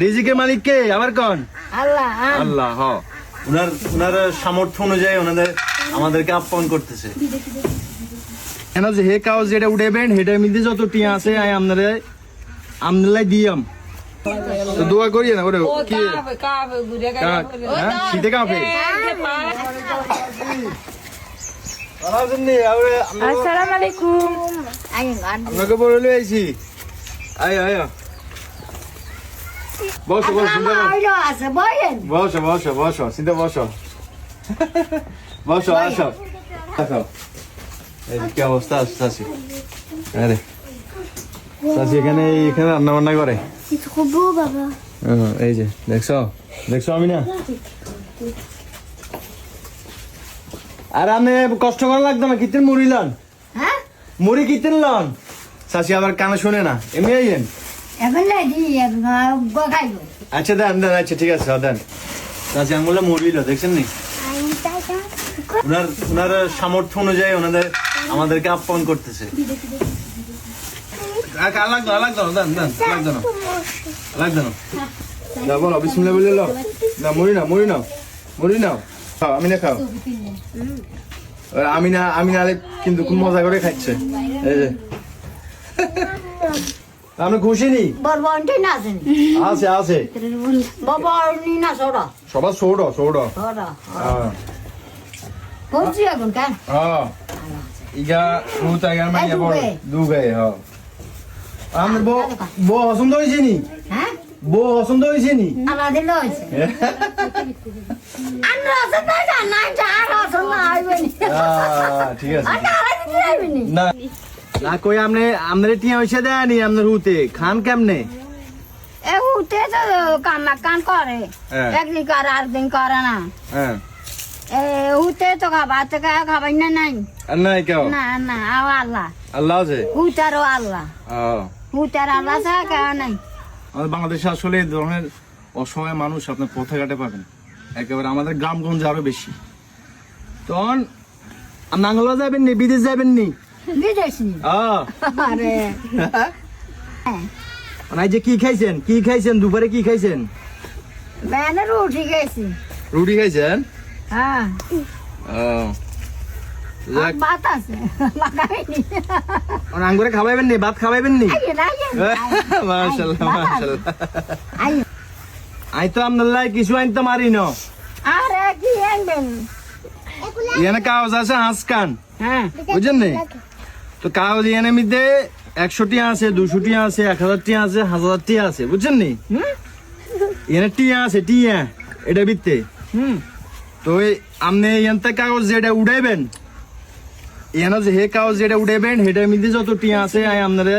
রিজিকের মালিক কে? আবার কোন? আল্লাহ আম। আল্লাহ হ। উনার উনার সামর্থ্য অনুযায়ী ওনাদের আমাদেরকে আপ্যায়ন করতেছে। কেন যে হে কাগজ যেটা উঠেবেন হেটার মধ্যে যত টিয়া আছে আই আপনারা আমদালাই দিয়াম তো দোয়া করি না ওরে কি? কা- হ্যাঁ? শীতে কাঁপে আসসালামু আলাইকুম। আই গান আপনাকে বলে লই আইছি। আয় আয়। বসো বসো বসো। বসো বসো চিন্তা বসো। বসো আসো। কি অবস্থা আছে চাষি আরে চাষি এখানে এখানে রান্না বান্না করে এই যে দেখছ? দেখছ আমি না আর আমি কষ্ট করা লাগতো না কিতেন মুড়ি লন? হ্যাঁ? মুড়ি কিতেন লন? চাষি আবার কানে শুনে না। এমনি আইয়েন আচ্ছা দেন দেন আচ্ছা ঠিক আছে দেন। চাষি আঙুলে মুড়ি লো দেখছেন নি? উনার উনার সামর্থ্য অনুযায়ী ওনাদের আমাদেরকে আপ্যায়ন করতেছে। লাগতো লাগতো না দেন দেন লাগতো না। লাগতো না। না বলো বিসমিল্লাহ বলে লো না মুড়ি নাও মুড়ি নাও মুড়ি নাও। খাও আমি না খাও। আমি না আমি না কিন্তু খুব মজা করে খাচ্ছে। এই যে। আপনি খুশি নি? বরবন্টি না আছেন আছে আছে। বাবা না সরা। সবার সৌড় সৌড় হ্যাঁ। এখন কেন? হ্যাঁ। ইগা রুতা বড় হ্যাঁ। আমি বো বো পছন্দ হয়েছে নি? হ্যাঁ? বো পছন্দ হয়েছে নি? আমাদের লইছে আমরা আছে না জানা যার আছে না। আইবেনি ঠিক আছে। না। না কই আমনে আমনে টিয়া হইছে দেয়নি আমনের হুতে? খান কেমনে? এ উঠে তো কাম কান করে। একদিন করে আর দিন করে না। এ। উঠে তো খাবার থেকে খাবার না নাই। নাই কেউ? না না আও আল্লাহ। আল্লাহ আছে? উঠারও আল্লাহ। আহ, উঠার আল্লাহ ছাড়া নাই। আমাদের বাংলাদেশে আসলে এই ধরনের অসহায় মানুষ আপনার পথে ঘাটে পাবেন। একেবারে আমাদের গ্রামগঞ্জে আরও বেশি। তখন নাঙ্গলা যাবেন নি বিদেশ যাবেন নি বিদেশি আহ আরে। নাই যে কি খাইছেন? কি খাইছেন? দুপুরে কি খাইছেন? উঠে গেছি রুটি খাইছেন? হ্যাঁ। ও। ভাত আছে। লাগাইনি। আর আঙ্গুরে খাওয়াইবেন নি? ভাত খাওয়াইবেন নি? মাশাআল্লাহ মাশাআল্লাহ। আই তো আমদাল্লাহ কিছু আইন তো মারি ন। আরে কি আনবেন ইয়ানে কাগজ আছে হাঁস কান। হ্যাঁ। বুঝছেন নি? তো কাগজ ইয়ানে মধ্যে একশো টিয়া আছে দুশো টিয়া আছে এক হাজার টিয়া আছে হাজার টিয়া আছে বুঝছেন নি? হুম? ইয়ানে টিয়া আছে টিয়া এটা বিত্তে। হুম। তো আপনি ইয়ানতে কাগজ যেটা উড়াইবেন ইয়ানো যে হে কাগজ যেটা উড়াইবেন হেটার মধ্যে যত টিয়া আছে আই আপনারা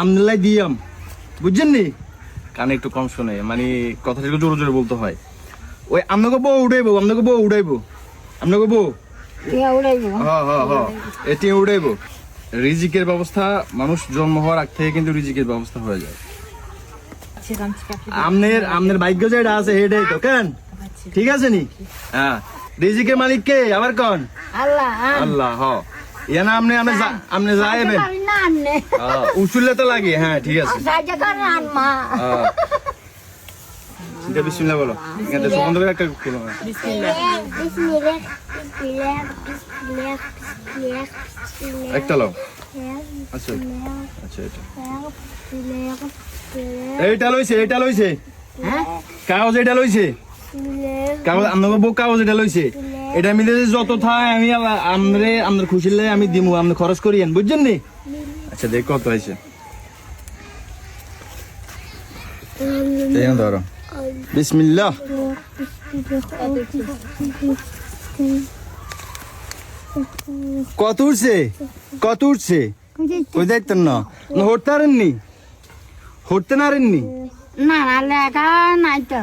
আমদালাই দিয়াম। বুঝছেন নি? কানে একটু কম শোনে মানে কথাটা একটু জোরে জোরে বলতে হয়। ওই আপনাকে বউ উড়াইবো আপনাকে বউ উড়াইবো আপনাকে বউ? টিয়া উড়াইব হ্যাঁ হ্যাঁ হ্যাঁ এটি উড়াইবো রিজিকের ব্যবস্থা মানুষ জন্ম হওয়ার আগ থেকে কিন্তু রিজিকের ব্যবস্থা হয়ে যায়। আমনের আমনের ভাগ্য যেটা আছে হেটাই তো কেন? ঠিক আছে নি? হ্যাঁ। রিজিকের মালিক কে? আবার কোন? আল্লাহ আল্লাহ হ। ইয়ানা আমনে আমনে যা- আমনে যাইবেন না উচুলে তো লাগে হ্যাঁ ঠিক আছে। সাহায্য করে আনমা হ্যাঁ। চিন্তা বিসমিল্লাহ বলো। এখানে সুগন্ধ করে একটা খুলো। হ্যাঁ। একটা লাও। আচ্ছা আচ্ছা এটা। এইটা লইছে এইটা লইছে। হ্যাঁ? কাগজ এটা লইছে। কাগজ আপনাকে বউ কাগজ এটা লইছে। এটা মিলে যত থায় আমি আমরে আমাদের খুশি লাগে আমি দিমু আপনি খরচ করিয়েন বুঝছেন নি? আচ্ছা দেখ কত হয়েছে। ধরো। বিসমিল্লাহ। কত উঠছে? কত উঠছে? ওই দেখতেন না? না হরতে পারেননি হরতে না পারেননি না না লেখা নাই তো।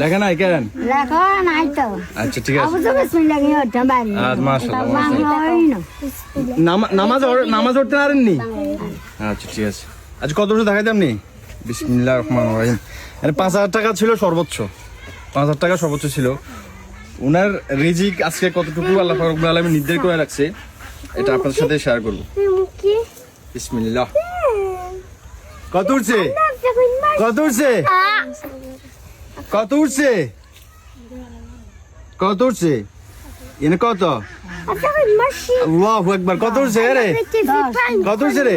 লেখা নাই কেন? লেখা নাই তো। আচ্ছা ঠিক আছে। আবু বেশ লাগে মাশাআল্লাহ, নামাজ নামাজ পড়তে পারেননি আচ্ছা ঠিক আছে। আচ্ছা কত উঠে দেখাইতাম নি রহিম। পাঁচ হাজার টাকা ছিল সর্বোচ্চ। পাঁচ হাজার টাকা সর্বোচ্চ ছিল। উনার রিজিক আজকে কতটুকু? আল্লাহ রব্বুল আলমী নির্ধারণ করে রাখছে। এটা আপনাদের সাথে শেয়ার করব। বিসমিল্লাহ। কত উঠছে? কত উঠছে? কত উঠছে? কত উঠছে? এনে কত? আল্লাহ একবার কত উঠছে রে? কত উঠছে রে?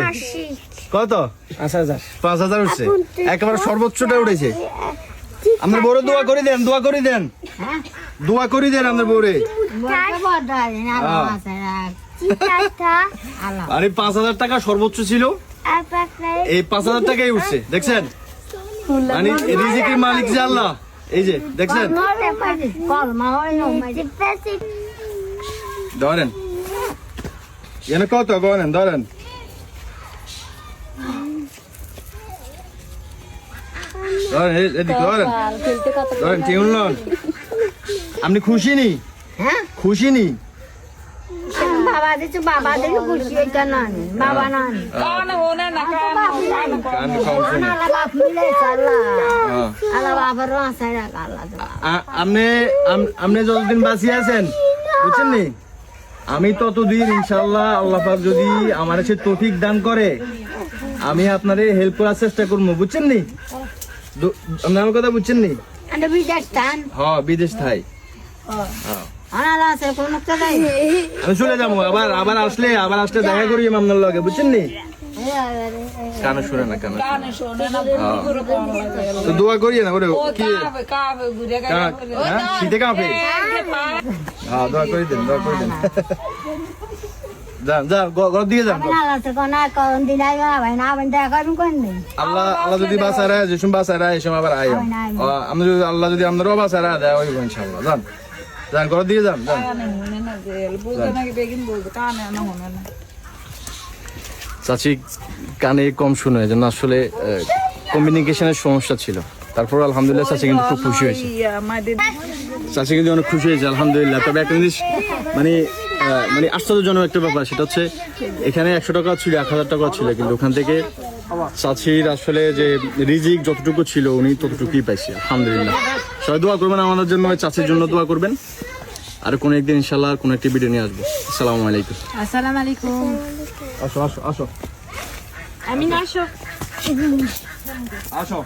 কত? পাঁচ হাজার। পাঁচ হাজার উঠছে। একেবারে সর্বোচ্চটা উঠেছে। আপনার বড় দোয়া করে দেন দোয়া করে দেন। দোয়া করে দেন আপনার বউরে। আরে পাঁচ হাজার টাকা সর্বোচ্চ ছিল। এই পাঁচ হাজার টাকাই উঠছে দেখছেন? মানে রিজিকের মালিক যে আল্লাহ। এই যে দেখছেন? ধরেন। কত ধরেন ধরেন। আপনি খুশি নি? হ্যাঁ। খুশি নি? বাবা দিচ্ছে বাবা দিলে খুশি এটা না বাবা না কান খাওয়া শুনি। আলা বাপ মিলে আল্লাহ। আলা বাবার আসাই রাখ আপনি আপনি যতদিন বাঁচিয়ে আছেন বুঝছেন নি? আমি ততদিন ইনশাল্লাহ আল্লাহ পাক যদি আমার সে তৌফিক দান করে আমি আপনারে হেল্প করার চেষ্টা করব বুঝছেন নি? আপনি আমার কথা বুঝছেন নি? আন্ডা বিদেশ টান হ্যাঁ বিদেশ থাই। নাই? আমি চলে যাব আবার আবার আসলে আবার আসলে দেখা করি আপনার লগে বুঝছেন নি? কানে শুনে না কানে শুনে। হ্যাঁ। তো দোয়া করিয়ে না ওরে কি? হ্যাঁ? শীতে কাঁপে হ্যাঁ দোয়া করে দেন দোয়া করে দেন। যান যান ঘর আল্লাহ আল্লাহ যদি যে সময় সময় আবার আমরা যদি আল্লাহ যদি আপনারও দেয় ওই যান যান ঘর দিয়ে যান যান। চাচি কানে কম শুনে যেন আসলে কমিউনিকেশনের সমস্যা ছিল। তারপর আলহামদুলিল্লাহ চাচি কিন্তু খুব খুশি হয়েছে। চাচি কিন্তু অনেক খুশি হয়েছে আলহামদুলিল্লাহ। তবে একটা জিনিস মানে মানে আশ্চর্যজনক একটা ব্যাপার সেটা হচ্ছে এখানে একশো টাকা ছিল এক হাজার টাকা ছিল কিন্তু ওখান থেকে চাচির আসলে যে রিজিক যতটুকু ছিল উনি ততটুকুই পাইছে আলহামদুলিল্লাহ। সবাই দোয়া করবেন আমাদের জন্য চাচির জন্য দোয়া করবেন। আর কোনো একদিন ইনশাল্লাহ কোনো একটি ভিডিও নিয়ে আসব। আসসালামু আলাইকুম। আসসালামু আলাইকুম। আসো আসো আসো। আমি না আসো। আসো।